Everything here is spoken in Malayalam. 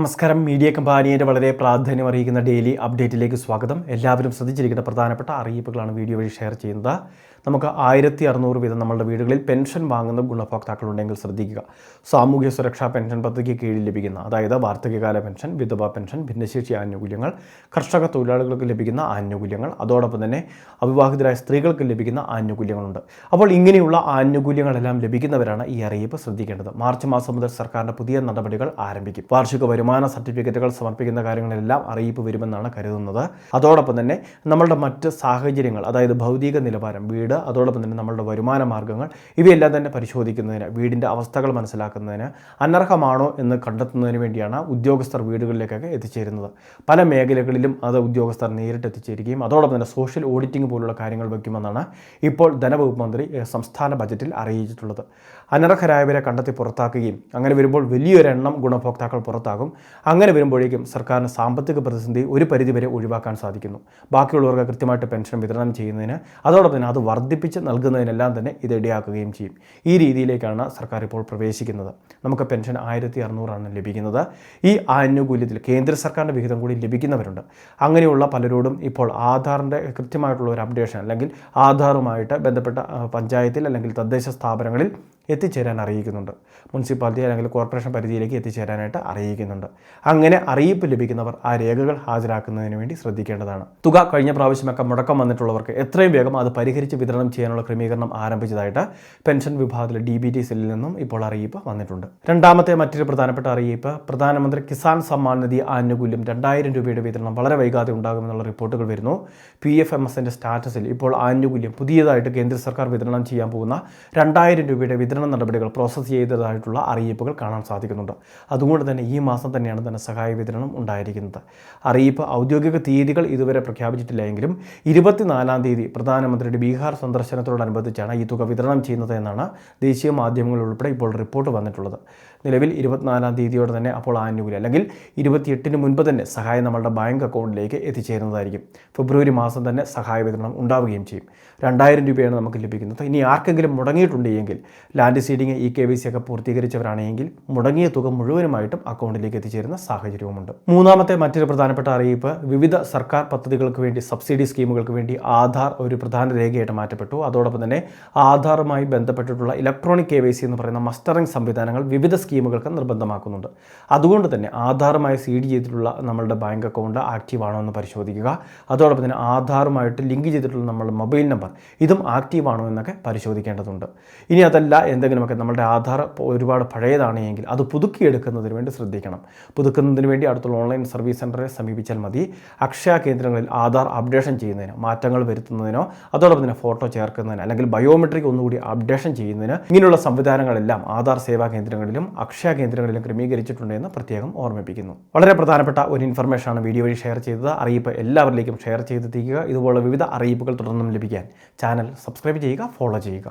നമസ്കാരം. മീഡിയ കമ്പാനിയുടെ വളരെ പ്രാധാന്യം അറിയിക്കുന്ന ഡെയിലി അപ്ഡേറ്റിലേക്ക് സ്വാഗതം. എല്ലാവരും ശ്രദ്ധിച്ചിരിക്കുന്ന പ്രധാനപ്പെട്ട അറിയിപ്പുകളാണ് വീഡിയോ വഴി ഷെയർ ചെയ്യുന്നത്. നമുക്ക് ആയിരത്തി അറുന്നൂറ് വീതം നമ്മളുടെ വീടുകളിൽ പെൻഷൻ വാങ്ങുന്ന ഗുണഭോക്താക്കളുണ്ടെങ്കിൽ ശ്രദ്ധിക്കുക. സാമൂഹ്യ സുരക്ഷാ പെൻഷൻ പദ്ധതിക്ക് കീഴിൽ ലഭിക്കുന്ന അതായത് വാർദ്ധക്യകാല പെൻഷൻ വിധവ പെൻഷൻ ഭിന്നശേഷി ആനുകൂല്യങ്ങൾ കർഷക തൊഴിലാളികൾക്ക് ലഭിക്കുന്ന ആനുകൂല്യങ്ങൾ അതോടൊപ്പം തന്നെ അവിവാഹിതരായ സ്ത്രീകൾക്ക് ലഭിക്കുന്ന ആനുകൂല്യങ്ങളുണ്ട്. അപ്പോൾ ഇങ്ങനെയുള്ള ആനുകൂല്യങ്ങളെല്ലാം ലഭിക്കുന്നവരാണ് ഈ അറിയിപ്പ് ശ്രദ്ധിക്കേണ്ടത്. മാർച്ച് മാസം മുതൽ സർക്കാരിന്റെ പുതിയ നടപടികൾ ആരംഭിക്കും. വാർഷിക വരുമാന സർട്ടിഫിക്കറ്റുകൾ സമർപ്പിക്കുന്ന കാര്യങ്ങളെല്ലാം അറിയിപ്പ് വരുമെന്നാണ് കരുതുന്നത്. അതോടൊപ്പം തന്നെ നമ്മളുടെ മറ്റ് സാഹചര്യങ്ങൾ അതായത് ഭൗതിക നിലവാരം വീട് അതോടൊപ്പം തന്നെ നമ്മളുടെ വരുമാന മാർഗങ്ങൾ ഇവയെല്ലാം തന്നെ പരിശോധിക്കുന്നതിന് വീടിന്റെ അവസ്ഥകൾ മനസ്സിലാക്കുന്നതിന് അനർഹമാണോ എന്ന് കണ്ടെത്തുന്നതിന് വേണ്ടിയാണ് ഉദ്യോഗസ്ഥർ വീടുകളിലേക്കൊക്കെ എത്തിച്ചേരുന്നത്. പല മേഖലകളിലും അത് ഉദ്യോഗസ്ഥർ നേരിട്ട് എത്തിച്ചേരുകയും അതോടൊപ്പം തന്നെ സോഷ്യൽ ഓഡിറ്റിംഗ് പോലുള്ള കാര്യങ്ങൾ വയ്ക്കുമെന്നാണ് ഇപ്പോൾ ധനവകുപ്പ് മന്ത്രി സംസ്ഥാന ബജറ്റിൽ അറിയിച്ചിട്ടുള്ളത്. അനർഹരായവരെ കണ്ടെത്തി പുറത്താക്കുകയും അങ്ങനെ വരുമ്പോൾ വലിയൊരെണ്ണം ഗുണഭോക്താക്കൾ പുറത്താകും. അങ്ങനെ വരുമ്പോഴേക്കും സർക്കാരിന് സാമ്പത്തിക പ്രതിസന്ധി ഒരു പരിധിവരെ ഒഴിവാക്കാൻ സാധിക്കുന്നു. ബാക്കിയുള്ളവർക്ക് കൃത്യമായിട്ട് പെൻഷൻ വിതരണം ചെയ്യുന്നതിന് അതോടൊപ്പം തന്നെ അത് വർദ്ധിപ്പിച്ച് നൽകുന്നതിനെല്ലാം തന്നെ ഇത് ഇടയാക്കുകയും ചെയ്യും. ഈ രീതിയിലേക്കാണ് സർക്കാർ ഇപ്പോൾ പ്രവേശിക്കുന്നത്. നമുക്ക് പെൻഷൻ ആയിരത്തി അറുന്നൂറാണ് ലഭിക്കുന്നത്. ഈ ആനുകൂല്യത്തിൽ കേന്ദ്ര സർക്കാരിന്റെ വിഹിതം കൂടി ലഭിക്കുന്നവരുണ്ട്. അങ്ങനെയുള്ള പലരോടും ഇപ്പോൾ ആധാറിന്റെ കൃത്യമായിട്ടുള്ള ഒരു അപ്ഡേഷൻ അല്ലെങ്കിൽ ആധാറുമായിട്ട് ബന്ധപ്പെട്ട പഞ്ചായത്തിൽ അല്ലെങ്കിൽ തദ്ദേശ സ്ഥാപനങ്ങളിൽ എത്തിച്ചേരാൻ അറിയിക്കുന്നുണ്ട്. മുനിസിപ്പാലിറ്റി അല്ലെങ്കിൽ കോർപ്പറേഷൻ പരിധിയിലേക്ക് എത്തിച്ചേരാനായിട്ട് അറിയിക്കുന്നുണ്ട്. അങ്ങനെ അറിയിപ്പ് ലഭിക്കുന്നവർ ആ രേഖകൾ ഹാജരാക്കുന്നതിന് വേണ്ടി ശ്രദ്ധിക്കേണ്ടതാണ്. തുക കഴിഞ്ഞ പ്രാവശ്യമൊക്കെ മുടക്കം വന്നിട്ടുള്ളവർക്ക് എത്രയും വേഗം അത് പരിഹരിച്ച് വിതരണം ചെയ്യാനുള്ള ക്രമീകരണം ആരംഭിച്ചതായിട്ട് പെൻഷൻ വിഭാഗത്തിലെ ഡി ബി ടി സെല്ലിൽ നിന്നും ഇപ്പോൾ അറിയിപ്പ് വന്നിട്ടുണ്ട്. രണ്ടാമത്തെ മറ്റൊരു പ്രധാനപ്പെട്ട അറിയിപ്പ് പ്രധാനമന്ത്രി കിസാൻ സമ്മാൻ നിധി ആനുകൂല്യം രണ്ടായിരം രൂപയുടെ വിതരണം വളരെ വൈകാതെ ഉണ്ടാകുമെന്നുള്ള റിപ്പോർട്ടുകൾ വരുന്നു. പി എഫ് എം എസിന്റെ സ്റ്റാറ്റസിൽ ഇപ്പോൾ ആനുകൂല്യം പുതിയതായിട്ട് കേന്ദ്ര സർക്കാർ വിതരണം ചെയ്യാൻ പോകുന്ന രണ്ടായിരം രൂപയുടെ വിതരണ നടപടികൾ പ്രോസസ്സ് ചെയ്തതായിട്ടുള്ള അറിയിപ്പുകൾ കാണാൻ സാധിക്കുന്നുണ്ട്. അതുകൊണ്ട് തന്നെ ഈ മാസം തന്നെയാണ് ധനസഹായ വിതരണം ഉണ്ടായിരിക്കുന്നത്. അറിയിപ്പ് ഔദ്യോഗിക തീയതികൾ ഇതുവരെ പ്രഖ്യാപിച്ചിട്ടില്ല എങ്കിലും ഇരുപത്തിനാലാം തീയതി പ്രധാനമന്ത്രിയുടെ ബീഹാർ സന്ദർശനത്തോടനുബന്ധിച്ചാണ് ഈ തുക വിതരണം ചെയ്യുന്നത് എന്നാണ് ദേശീയ മാധ്യമങ്ങൾ ഉൾപ്പെടെ ഇപ്പോൾ റിപ്പോർട്ട് വന്നിട്ടുള്ളത്. നിലവിൽ ഇരുപത്തിനാലാം തീയതിയോടെ തന്നെ അപ്പോൾ ആനുകൂല്യം അല്ലെങ്കിൽ ഇരുപത്തിയെട്ടിന് മുൻപ് തന്നെ സഹായം നമ്മളുടെ ബാങ്ക് അക്കൗണ്ടിലേക്ക് എത്തിച്ചേരുന്നതായിരിക്കും. ഫെബ്രുവരി മാസം തന്നെ സഹായ വിതരണം ഉണ്ടാവുകയും ചെയ്യും. രണ്ടായിരം രൂപയാണ് നമുക്ക് ലഭിക്കുന്നത്. ഇനി ആർക്കെങ്കിലും മുടങ്ങിയിട്ടുണ്ടെങ്കിൽ land seeding E K Y C ഒക്കെ പൂർത്തീകരിച്ചവരാണെങ്കിൽ മുടങ്ങിയ തുക മുഴുവനുമായിട്ടും അക്കൗണ്ടിലേക്ക് എത്തിച്ചേരുന്ന സാഹചര്യവുമുണ്ട്. മൂന്നാമത്തെ മറ്റൊരു പ്രധാനപ്പെട്ട അറിയിപ്പ് വിവിധ സർക്കാർ പദ്ധതികൾക്ക് വേണ്ടി സബ്സിഡി സ്കീമുകൾക്ക് വേണ്ടി ആധാർ ഒരു പ്രധാന രേഖയായിട്ട് മാറ്റപ്പെട്ടു. അതോടൊപ്പം തന്നെ ആധാറുമായി ബന്ധപ്പെട്ടിട്ടുള്ള ഇലക്ട്രോണിക് കെ എന്ന് പറയുന്ന മസ്റ്ററിംഗ് സംവിധാനങ്ങൾ വിവിധ സ്കീമുകൾക്ക് നിർബന്ധമാക്കുന്നുണ്ട്. അതുകൊണ്ട് തന്നെ ആധാറുമായി സീഡ് ചെയ്തിട്ടുള്ള നമ്മളുടെ ബാങ്ക് അക്കൗണ്ട് ആക്റ്റീവ് ആണോ എന്ന് പരിശോധിക്കുക. അതോടൊപ്പം തന്നെ ആധാറുമായിട്ട് ലിങ്ക് ചെയ്തിട്ടുള്ള നമ്മളുടെ മൊബൈൽ നമ്പർ ഇതും ആക്റ്റീവ് ആണോ എന്നൊക്കെ പരിശോധിക്കേണ്ടതുണ്ട്. ഇനി അതല്ല എന്തെങ്കിലുമൊക്കെ നമ്മളുടെ ആധാർ ഒരുപാട് പഴയതാണ് എങ്കിൽ അത് പുതുക്കിയെടുക്കുന്നതിന് വേണ്ടി ശ്രദ്ധിക്കണം. പുതുക്കുന്നതിന് വേണ്ടി അടുത്തുള്ള ഓൺലൈൻ സർവീസ് സെന്ററെ സമീപിച്ചാൽ മതി. അക്ഷയ കേന്ദ്രങ്ങളിൽ ആധാർ അപ്ഡേഷൻ ചെയ്യുന്നതിനോ മാറ്റങ്ങൾ വരുത്തുന്നതിനോ അതോടൊപ്പം തന്നെ ഫോട്ടോ ചേർക്കുന്നതിനോ അല്ലെങ്കിൽ ബയോമെട്രിക് ഒന്നുകൂടി അപ്ഡേഷൻ ചെയ്യുന്നതിന് ഇങ്ങനെയുള്ള സംവിധാനങ്ങളെല്ലാം ആധാർ സേവാ കേന്ദ്രങ്ങളിലും അക്ഷയ കേന്ദ്രങ്ങളിലും ക്രമീകരിച്ചിട്ടുണ്ടെന്ന് പ്രത്യേകം ഓർമ്മിപ്പിക്കുന്നു. വളരെ പ്രധാനപ്പെട്ട ഒരു ഇൻഫർമേഷനാണ് വീഡിയോ വഴി ഷെയർ ചെയ്തത്. അറിയിപ്പ് എല്ലാവരിലേക്കും ഷെയർ ചെയ്തെത്തിക്കുക ഇതുപോലുള്ള വിവിധ അറിയിപ്പുകൾ തുടർന്നും ലഭിക്കാൻ ചാനൽ സബ്സ്ക്രൈബ് ചെയ്യുക ഫോളോ ചെയ്യുക.